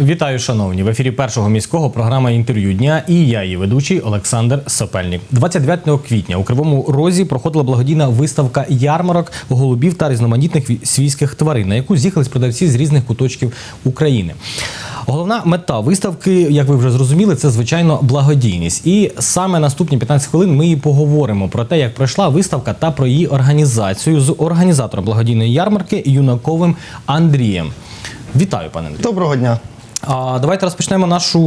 Вітаю, шановні! В ефірі першого міського програма інтерв'ю дня і я, її ведучий Олександр Сопельник. 29 квітня у Кривому Розі проходила благодійна виставка ярмарок голубів та різноманітних свійських тварин, на яку з'їхались продавці з різних куточків України. Головна мета виставки, як ви вже зрозуміли, це звичайно благодійність. І саме наступні 15 хвилин ми і поговоримо про те, як пройшла виставка та про її організацію з організатором благодійної ярмарки Юнаковим Андрієм. Вітаю, пане Андрію. Доброго дня. Давайте розпочнемо нашу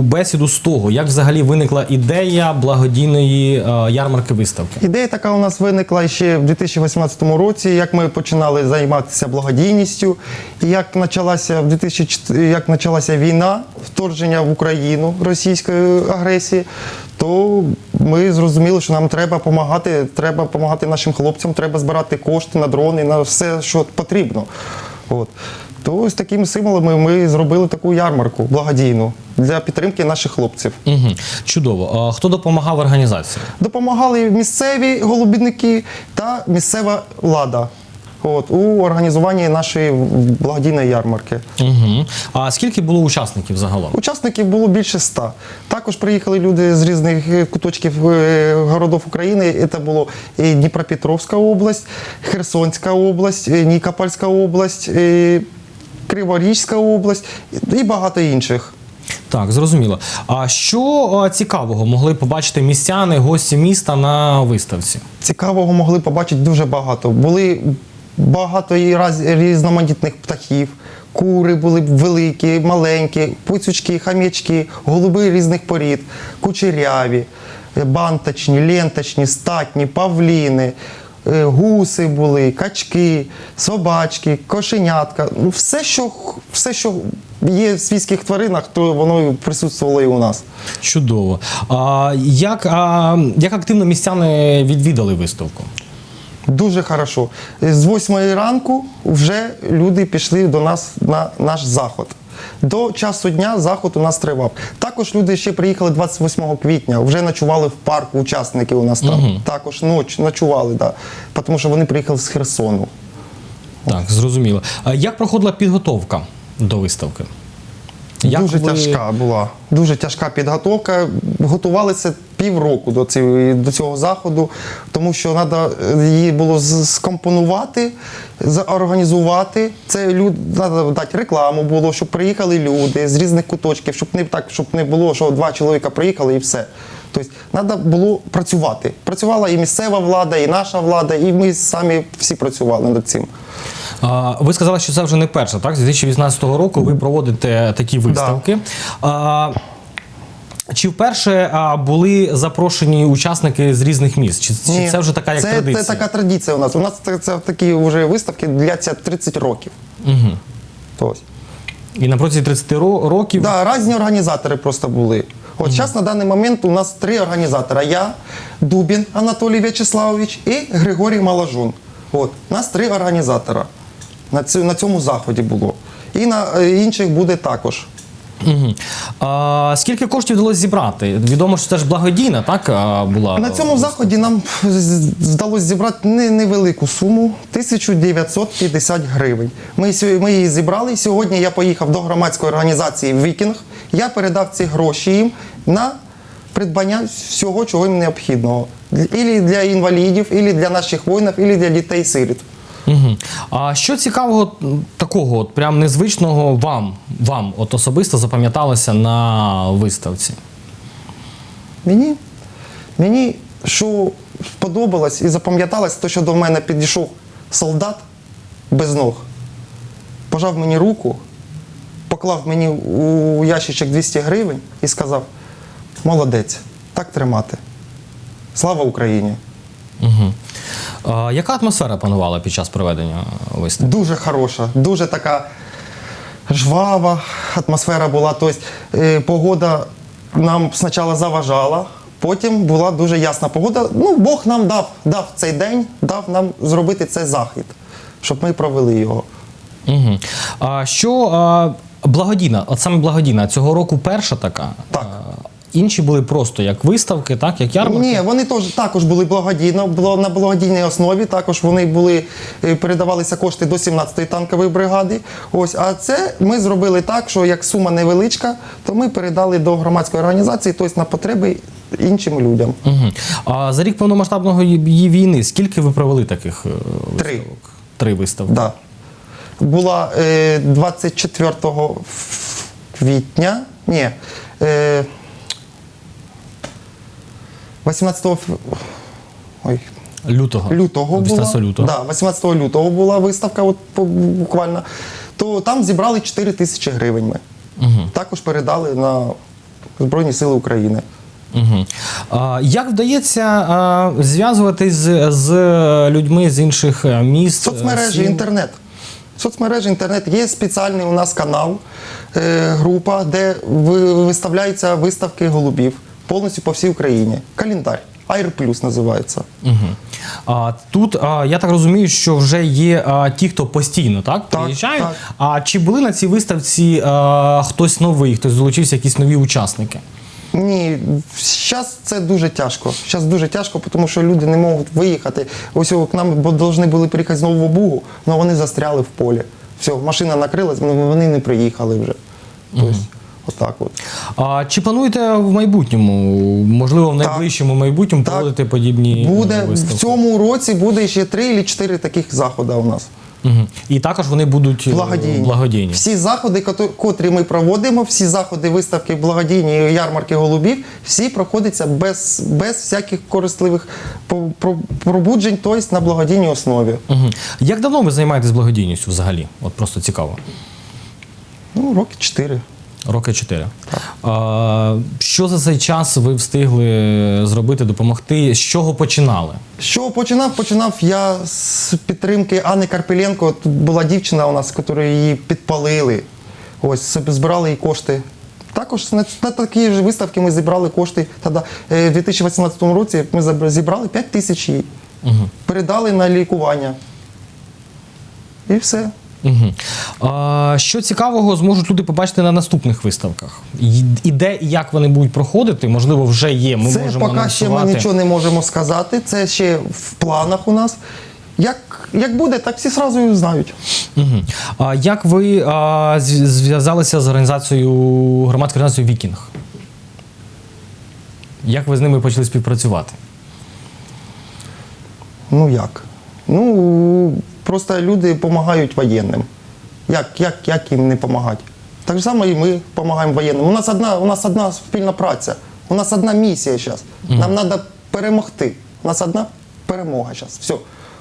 бесіду з того, як взагалі виникла ідея благодійної е, ярмарки виставки. Ідея така у нас виникла ще в 2018 році, як ми починали займатися благодійністю. І як почалася в 2004 як почалася війна, вторгнення в Україну російської агресії, то ми зрозуміли, що нам треба допомагати, треба допомагати нашим хлопцям, треба збирати кошти на дрони, на все, що потрібно. От. То ось такими символами ми зробили таку ярмарку благодійну для підтримки наших хлопців. Угу. Чудово. А хто допомагав організації? Допомагали місцеві голубівники та місцева влада от, у організуванні нашої благодійної ярмарки. Угу. А скільки було учасників загалом? Учасників було більше ста. Також приїхали люди з різних куточків е, городів України. Це було і Дніпропетровська область, Херсонська область, Нікопольська область, е, Криворізька область і багато інших. Так, зрозуміло. А що е, цікавого могли побачити містяни, гості міста на виставці? цікавого могли побачити дуже багато. Були багато різноманітних птахів. Кури були великі, маленькі, пуцючки, хам'ячки, голуби різних порід, кучеряві, банточні, ленточні, статні, павліни, гуси були, качки, собачки, кошенятка. Ну, все, що, все, що є в свійських тваринах, то воно присутствувало і у нас. Чудово. А як, а, як активно містяни відвідали виставку? Дуже хорошо. З 8 ранку вже люди пішли до нас на наш заход. До часу дня заход у нас тривав. Також люди ще приїхали 28 квітня, вже ночували в парку, учасники у нас там. Також ноч, ночували, да. тому що вони приїхали з Херсону. Так, зрозуміло. А як проходила підготовка до виставки? Як дуже ви- тяжка була. Дуже тяжка підготовка. Готувалися півроку до цього, до цього заходу, тому що треба її було скомпонувати, заорганізувати. Це люд, треба дати рекламу було, щоб приїхали люди з різних куточків, щоб не так, щоб не було, що два чоловіка приїхали і все. Тобто треба було працювати. Працювала і місцева влада, і наша влада, і ми самі всі працювали над цим. А, Ви сказали, що це вже не перше, так? З 2018 року ви проводите такі виставки. А, чи вперше а, були запрошені учасники з різних міст? Чи, чи Ні, це вже така як це, традиція? Це така традиція у нас. У нас це, це такі вже виставки дляться 30 років. Угу. Ось. І на протязі 30 ро- років Да, різні організатори просто були. От зараз на даний момент у нас три організатора: я, Дубін Анатолій В'ячеславович і Григорій Малажун. От, нас три організатора на, цю, на цьому заході було. І на е, інших буде також. Угу. А, скільки коштів вдалося зібрати? Відомо, що це ж благодійна, так була На цьому заході нам вдалося зібрати не- невелику суму 1950 гривень. Ми, ми її зібрали. Сьогодні я поїхав до громадської організації Вікінг. Я передав ці гроші їм на придбання всього, чого їм необхідного. Ілі для інвалідів, ілі для наших воїнів, ілі для дітей-сиріт. Угу. А що цікавого такого, от прям незвичного вам, вам от особисто запам'яталося на виставці? Мені, мені що сподобалось і запам'яталось, то що до мене підійшов солдат без ног, пожав мені руку, поклав мені у ящичок 200 гривень і сказав: молодець, так тримати. Слава Україні! Угу. А, яка атмосфера панувала під час проведення виставки? Дуже хороша, дуже така жвава атмосфера була. Тобто, е, погода нам спочатку заважала, потім була дуже ясна погода. Ну, Бог нам дав, дав цей день, дав нам зробити цей захід, щоб ми провели його. Угу. А що а, благодійна, от саме благодійна, цього року перша така? Так. Інші були просто як виставки, так як ярмарки. Ні, вони теж також були благодійно, було на благодійній основі. Також вони були е, передавалися кошти до 17-ї танкової бригади. Ось, а це ми зробили так, що як сума невеличка, то ми передали до громадської організації, тобто на потреби іншим людям. Угу. А за рік повномасштабної її війни скільки ви провели таких е, Три. виставок? Три виставки. Да. Була е, 24 квітня. Ні. Е, 18 ф- Ой, Лютого. лютого була. 18 лютого. Да, 18 лютого була виставка, от буквально. То там зібрали 4 тисячі гривень. Ми. Також передали на Збройні Сили України. Угу. А, як вдається а, зв'язуватись з, з людьми з інших е, міст? Соцмережі, сіл? інтернет. Соцмережі, інтернет. Є спеціальний у нас канал, е, група, де ви- виставляються виставки голубів повністю по всій Україні. Календар. Айр Плюс називається. Мгм. А, тут а, я так розумію, що вже є а, ті, хто постійно так, Так, приїжджають. так. А чи були на цій виставці а, хтось новий, хтось долучився, якісь нові учасники? Ні, зараз це дуже тяжко. Зараз дуже тяжко, тому що люди не можуть виїхати. Ось к нам повинні були приїхати з Нового Бугу, але вони застряли в полі. Все, машина накрилась, вони не приїхали вже. Тобто, отак от. А чи плануєте в майбутньому, можливо, в найближчому майбутньому Так. проводити подібні Буде е, в цьому році буде ще три чи чотири таких заходи у нас. Мгм. І також вони будуть е, Благодійні. благодійні. Всі заходи, котрі ми проводимо, всі заходи, виставки, благодійні ярмарки голубів, всі проходяться без, без всяких користливих пробуджень, тобто на благодійній основі. Мгм. Як давно ви займаєтесь благодійністю взагалі? От просто цікаво. Ну, роки чотири. Роки чотири. Що за цей час ви встигли зробити, допомогти? З чого починали? З чого починав? Починав я з підтримки Анни Карпеленко. Тут була дівчина у нас, яку її підпалили. Ось збирали їй кошти. Також на, на такі ж виставки ми зібрали кошти. Тоді, е, в 2018 році ми зібрали 5 тисяч їй. Передали на лікування. І все. Угу. А, що цікавого зможуть люди побачити на наступних виставках? І, і де і як вони будуть проходити? Можливо, вже є. Ми це можемо поки ще ми нічого не можемо сказати. Це ще в планах у нас. Як, як буде, так всі одразу і знають. Угу. А як ви а, зв'язалися з організацією громадською організацією Вікінг? Як ви з ними почали співпрацювати? Ну як? Ну, просто люди допомагають воєнним. Як, як, як їм не допомагати? Так же само і ми допомагаємо воєнним. У нас одна, у нас одна спільна праця, у нас одна місія зараз. Нам треба перемогти. У нас одна перемога зараз. Все.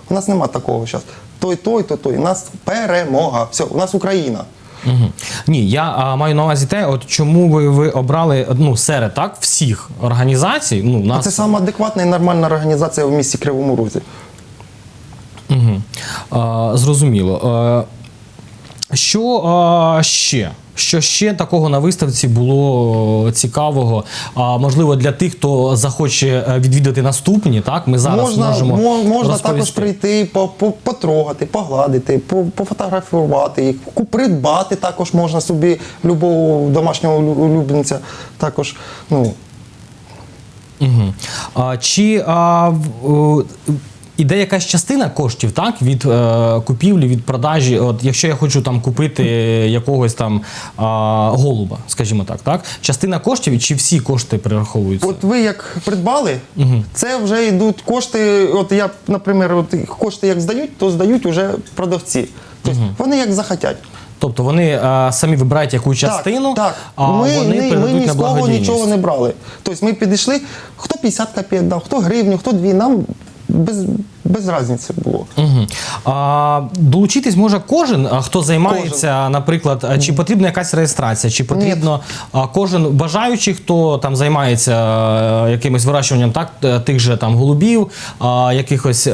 У нас нема такого зараз. Той, той, той, той. У нас перемога. Все, у нас Україна. Угу. Ні, я а, маю на увазі те, от чому ви, ви обрали ну, серед так, всіх організацій. Ну, А це сама адекватна і нормальна організація в місті Кривому Розі. Зрозуміло. Що ще? Що ще такого на виставці було цікавого? А можливо, для тих, хто захоче е, відвідати наступні, так? Ми зараз можна, можемо мо- можна також прийти, по, по, потрогати, погладити, по, пофотографувати їх, придбати також можна собі любого домашнього улюбленця. Також, ну, Угу. А, чи а, іде якась частина коштів так, від е, купівлі, від продажі? От, якщо я хочу там купити якогось там а, голуба, скажімо так, так? Частина коштів чи всі кошти перераховуються? от ви як придбали, це вже йдуть кошти. От я, наприклад, от кошти як здають, то здають вже продавці. Тобто вони як захотять. Тобто вони а, самі вибирають яку частину, Так, так. а ми, вони ми, ми передадуть ні на з кого нічого не брали. Тобто ми підійшли, хто 50 копійок дав, хто гривню, хто дві. Нам без, без різниці було. Угу. А, долучитись може кожен, хто займається, наприклад, чи потрібна якась реєстрація, чи потрібно а, кожен бажаючий, хто там займається якимось вирощуванням так, тих же там голубів, а, якихось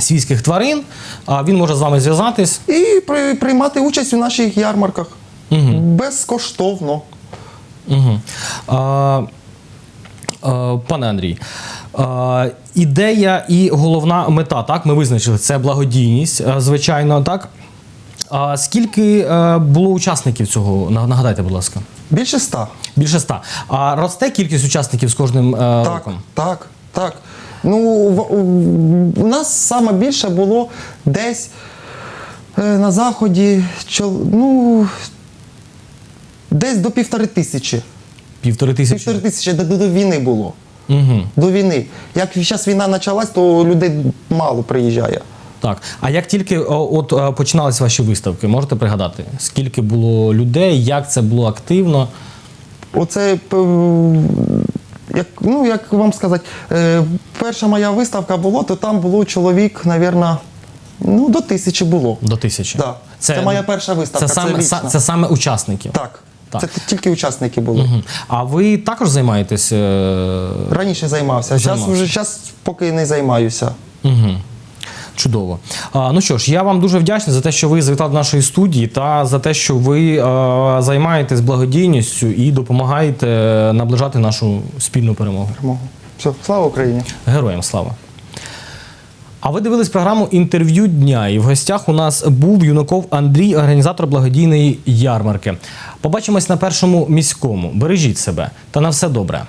свійських тварин, а, він може з вами зв'язатись. І при, приймати участь у наших ярмарках. Безкоштовно. Угу. А, а, пане Андрій, ідея і головна мета, так, ми визначили, це благодійність, звичайно, так. А скільки е, було учасників цього? Нагадайте, будь ласка. Більше ста. Більше ста. А росте кількість учасників з кожним е, Так, роком? так, так. Ну, в- у нас саме більше було десь е, на заході, чол- ну, десь до півтори тисячі. Півтори тисячі. Півтори тисячі до, до війни було. Угу. До війни. Як зараз війна почалась, то людей мало приїжджає. Так. А як тільки от е, починалися ваші виставки, можете пригадати? Скільки було людей, як це було активно? Оце, як, ну, як вам сказати, е, перша моя виставка була, то там було чоловік, мабуть, ну, до тисячі було. До тисячі. Да. Це моя перша виставка, Це це саме, са- це саме учасників. Так. Так. Це тільки учасники були. Мгм. А ви також займаєтесь? Е... Раніше займався, зараз вже зараз поки не займаюся. Угу. Чудово. А, ну що ж, я вам дуже вдячний за те, що ви завітали до нашої студії та за те, що ви е, займаєтесь благодійністю і допомагаєте наближати нашу спільну перемогу. Перемогу. Все, слава Україні! Героям слава! А ви дивились програму інтерв'ю дня, і в гостях у нас був Юнаков Андрій, організатор благодійної ярмарки. Побачимось на першому міському. Бережіть себе та на все добре.